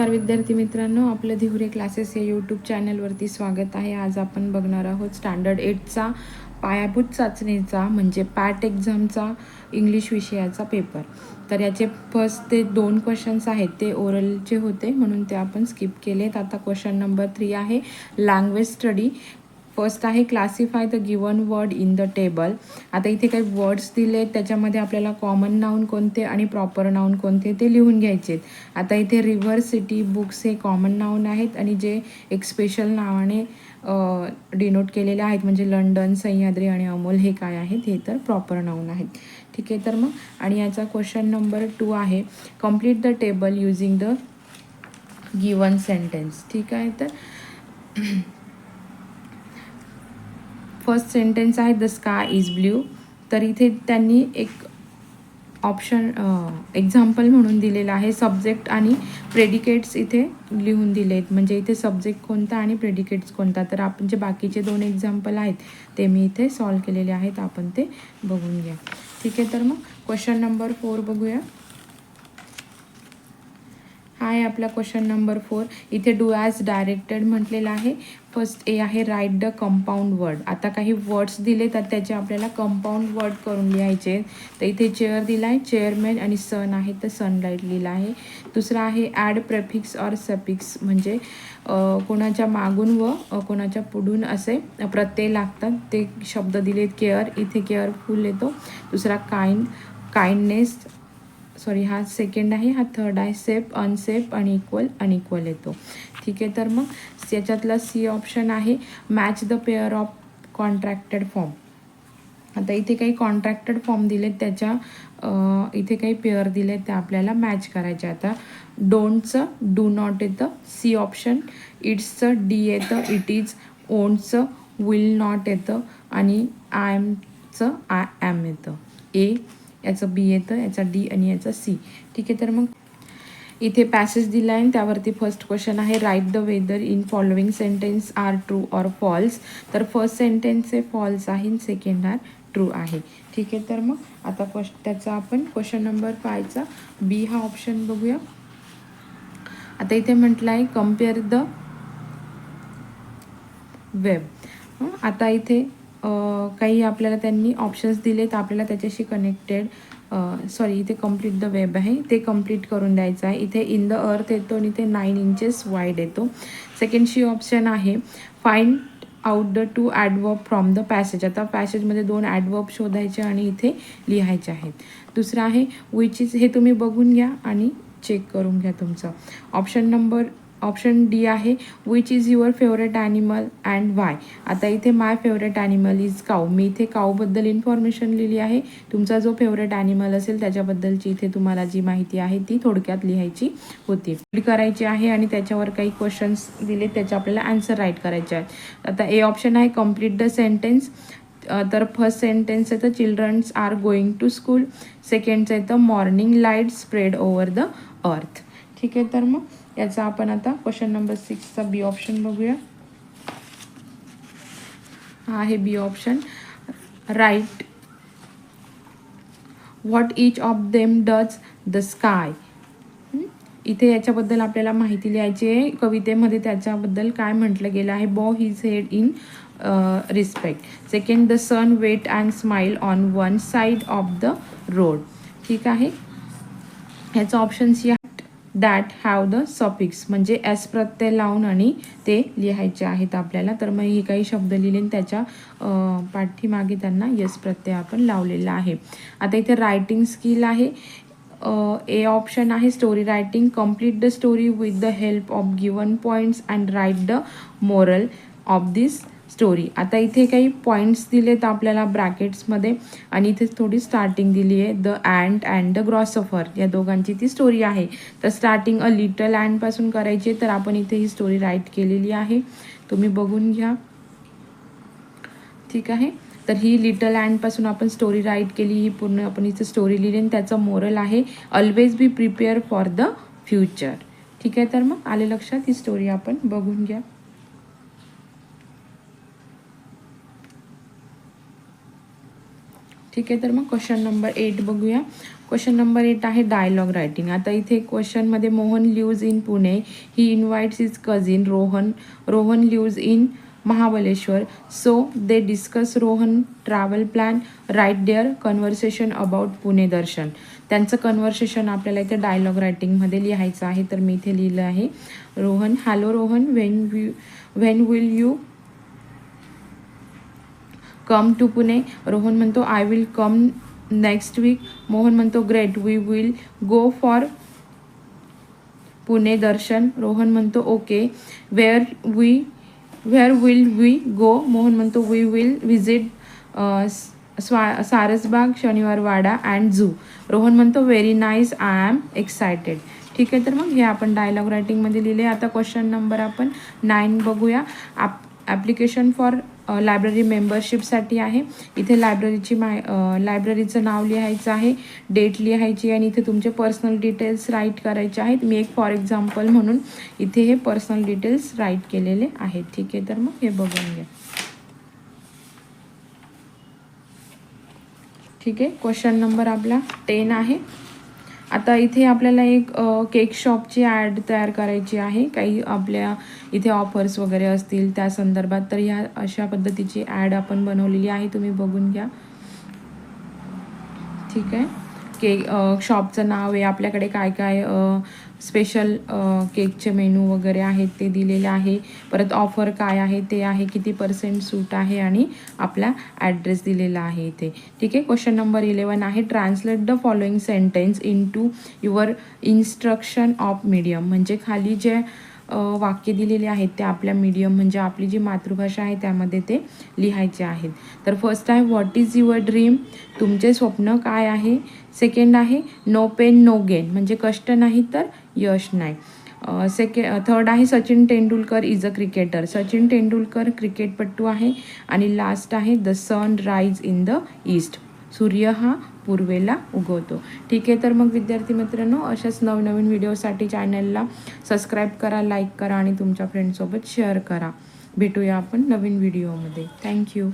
नमस्कार विद्यार्थी मित्रांनो आपलं धिवरे क्लासेस या यूट्यूब चॅनलवरती स्वागत आहे. आज आपण बघणार आहोत स्टँडर्ड एटचा पायाभूत चाचणीचा म्हणजे पॅट एक्झामचा इंग्लिश विषयाचा पेपर तर याचे फर्स्ट ते दोन क्वेश्चन्स आहेत ते ओरलचे होते म्हणून ते आपण स्किप केलेत. आता क्वेश्चन नंबर थ्री आहे लँग्वेज स्टडी फर्स्ट आहे classify the given word in the table आता इथे काही वर्ड्स दिले त्याच्यामध्ये आपल्याला कॉमन नाऊन कोणते आणि प्रॉपर नाऊन कोणते ते लिहून घ्यायचे आता इथे रिव्हर सिटी बुक्स हे कॉमन नाऊन आहेत आणि जे एक स्पेशल नावाने डिनोट केलेले आहेत म्हणजे लंडन सह्याद्री आणि अमोल हे काय आहेत हे तर प्रॉपर नाऊन आहेत. ठीक आहे तर मग आणि याचा क्वेश्चन नंबर टू आहे. Complete the table using the given sentence ठीक आहे तर फर्स्ट सेंटेन्स आहे द स्काय इज ब्ल्यू तर इथे त्यांनी एक ऑप्शन एक्झाम्पल म्हणून दिलेलं आहे सब्जेक्ट आणि प्रेडिकेट्स इथे लिहून दिले आहेत म्हणजे इथे सब्जेक्ट कोणता आणि प्रेडिकेट्स कोणता. तर आपण जे बाकीचे दोन एक्झाम्पल आहेत ते मी इथे सॉल्व केलेले आहेत. आपण ते बघून घ्या. ठीक आहे तर मग क्वेश्चन नंबर फोर बघूया. हा आहे आपला क्वेश्चन नंबर फोर इथे डू ॲज डायरेक्टेड म्हटलेलं आहे. फर्स्ट ए आहे राईट द कंपाऊंड वर्ड आता काही वर्ड्स दिले तर त्याचे आपल्याला कंपाऊंड वर्ड करून लिहायचे. तर इथे चेअर दिला आहे चेअरमॅन आणि सन आहे तर सनलाईट लिहिला आहे. दुसरा आहे ॲड प्रेफिक्स ऑर सपिक्स म्हणजे कोणाच्या मागून व कोणाच्या पुढून असे प्रत्यय लागतात. ते शब्द दिलेत केअर इथे केअरफुल येतो. दुसरा काइंड काइंडनेस सॉरी हा सेकंड आहे. हा थर्ड आहे. सेफ अनसेफ आणि इक्वल अनइक्वल येतो. ठीक आहे तर मग याच्यातला सी ऑप्शन आहे match the pair of contracted form आता इथे काही कॉन्ट्रॅक्टेड फॉर्म दिलेत त्याच्या इथे काही पेअर दिले ते आपल्याला मॅच करायचे आता डोंटचं डू नॉट येतं. सी ऑप्शन इट्सचं डी येतं. इट इज ओनचं विल नॉट येतं. आणि आय एमचं आय ॲम येतं. ए याचं बी येतं याचा डी आणि याचा सी ठीक आहे तर मग इथे पॅसेज दिला आहे त्यावरती फर्स्ट क्वेश्चन आहे write the whether in following sentence are true or false तर फर्स्ट सेंटेन्स हे फॉल्स आहे सेकंड आर ट्रू आहे. ठीक आहे तर मग आता क्वेश्च त्याचा आपण क्वेश्चन नंबर फायचा बी हा ऑप्शन बघूया. आता इथे म्हटलं आहे कंपेअर द वेब आता इथे काही आपल्याला त्यांनी ऑप्शन्स दिले तर आपल्याला त्याच्याशी कनेक्टेड सॉरी इथे कंप्लीट द वेब आहे. ते कंप्लीट करून द्यायचं आहे. इथे इन द अर्थ येतो आणि इथे नाईन इंचेस वाईड येतो. सेकंड शी ऑप्शन आहे find out the two adverb from the passage आता पॅसेजमध्ये दोन ॲडवर्ब शोधायचे आणि इथे लिहायचे आहेत. दुसरं आहे विच इज हे तुम्ही बघून घ्या आणि चेक करून घ्या तुमचं. ऑप्शन नंबर ऑप्शन डी आहे which is your favourite animal and why आता इथे my favourite animal is cow मी इथे काऊबद्दल इन्फॉर्मेशन लिहिली आहे. तुमचा जो फेवरेट ॲनिमल असेल त्याच्याबद्दलची इथे तुम्हाला जी माहिती आहे ती थोडक्यात लिहायची होती. रीड करायची आहे आणि त्याच्यावर काही क्वेश्चन्स दिले त्याचे आपल्याला आन्सर राईट करायचे आहेत. आता ए ऑप्शन आहे कंप्लीट द सेंटेन्स तर फर्स्ट सेंटेन्स येतं children's are going to school सेकंडचं येतं morning light spread over the earth ठीक आहे तर मग याचा आपण आता क्वेश्चन नंबर सिक्सचा बी ऑप्शन बघूया. हा आहे B option write what each of them does the sky इथे याच्याबद्दल आपल्याला माहिती लिहायची आहे. कवितेमध्ये त्याच्याबद्दल काय म्हटलं गेलं आहे? Bow his head in respect second the sun wait and smile on one side of the road ठीक आहे? ह्याचं option C that have the suffix म्हणजे एस प्रत्यय लावून आणि ते लिहायचे आहेत आपल्याला. तर मग हे काही शब्द लिहिले त्याच्या पाठीमागे त्यांना यस प्रत्यय आपण लावलेला आहे. आता इथे रायटिंग स्किल आहे. ए ऑप्शन आहे story writing complete the story with the help of given points and write the moral of this story आता इथे काही पॉईंट्स दिलेत आपल्याला ब्रॅकेट्समध्ये आणि इथे थोडी स्टार्टिंग दिली आहे. The ant and the grasshopper या दोघांची ती स्टोरी आहे. तर स्टार्टिंग अ लिटल अँडपासून करायची तर आपण इथे ही स्टोरी राईट केलेली आहे. तुम्ही बघून घ्या. ठीक आहे? तर ही लिटल अँडपासून आपण स्टोरी राईट केली. ही पूर्ण आपण इथे स्टोरी लिहिली आणि त्याचं मोरल आहे always be prepare for the future ठीक आहे? तर मग आले लक्षात ही स्टोरी आपण बघून घ्या. ठीक आहे तर मग क्वेश्चन नंबर एट बघूया. क्वेश्चन नंबर एट आहे डायलॉग रायटिंग आता इथे क्वेश्चनमध्ये Mohan lives in Pune. He invites is cousin Rohan. Rohan lives in Mahabaleshwar so they discuss Rohan travel plan write their conversation about Pune darshan. त्यांचं conversation आपल्याला इथे dialogue रायटिंगमध्ये लिहायचं आहे तर मी इथे लिहिलं आहे. Rohan hello Rohan when you when will you come to Pune Rohan म्हणतो I will come next week Mohan म्हणतो great we will go for Pune darshan Rohan म्हणतो okay where we where will we go Mohan म्हणतो we will visit स्वा सारसबाग शनिवार वाडा and zoo Rohan म्हणतो very nice I am excited ठीक आहे तर मग हे आपण डायलॉग रायटिंगमध्ये लिहिले. आता क्वेश्चन नंबर आपण नाईन बघूया. ॲप ॲप्लिकेशन फॉर लायब्ररी मेंबरशिपसाठी आहे. इथे लायब्ररीची माय लायब्ररीचं नाव लिहायचं आहे डेट लिहायची आणि इथे तुमचे पर्सनल डिटेल्स राईट करायचे आहेत. मी एक फॉर एक्झाम्पल म्हणून इथे हे पर्सनल डिटेल्स राईट केलेले आहेत. ठीक आहे तर मग हे बघून घ्या. ठीक आहे क्वेश्चन नंबर आपला टेन आहे. आता इथे आपल्याला एक केक शॉपची ॲड तयार करायची आहे. काही आपल्या इथे ऑफर्स वगैरे असतील त्या संदर्भात तर ह्या अशा पद्धतीची ॲड आपण बनवलेली आहे. तुम्ही बघून घ्या. ठीक आहे. केक शॉपचं नाव आहे. आपल्याकडे काय काय स्पेशल केकचे मेनू वगैरे आहेत ते दिलेले आहे. परत ऑफर काय आहे ते आहे किती पर्सेंट सूट आहे आणि आपला ॲड्रेस दिलेला आहे इथे. ठीक आहे? क्वेश्चन नंबर इलेवन आहे. Translate the following sentence into your instruction of medium म्हणजे खाली जे वाक्य दिलेले आहेत ते आपल्या मीडियम म्हणजे आपली जी मातृभाषा आहे त्यामध्ये ते लिहायचे आहेत. तर फर्स्ट आहे व्हॉट इज युअर ड्रीम तुमचे स्वप्न काय आहे? सेकंड आहे नो पेन नो गेन म्हणजे कष्ट नाही तर यश नाही. सेके थर्ड आहे Sachin Tendulkar is a cricketer Sachin Tendulkar क्रिकेटपटू आहे. आणि लास्ट आहे the sun rise in the east सूर्य हा पूर्वेला उगवतो. ठीक आहे तर मग विद्यार्थी मित्रांनो अशाच नवनवीन व्हिडिओसाठी चॅनलला सबस्क्राईब करा लाईक करा आणि तुमच्या फ्रेंडसोबत शेअर करा. भेटूया आपण नवीन व्हिडिओमध्ये. थँक्यू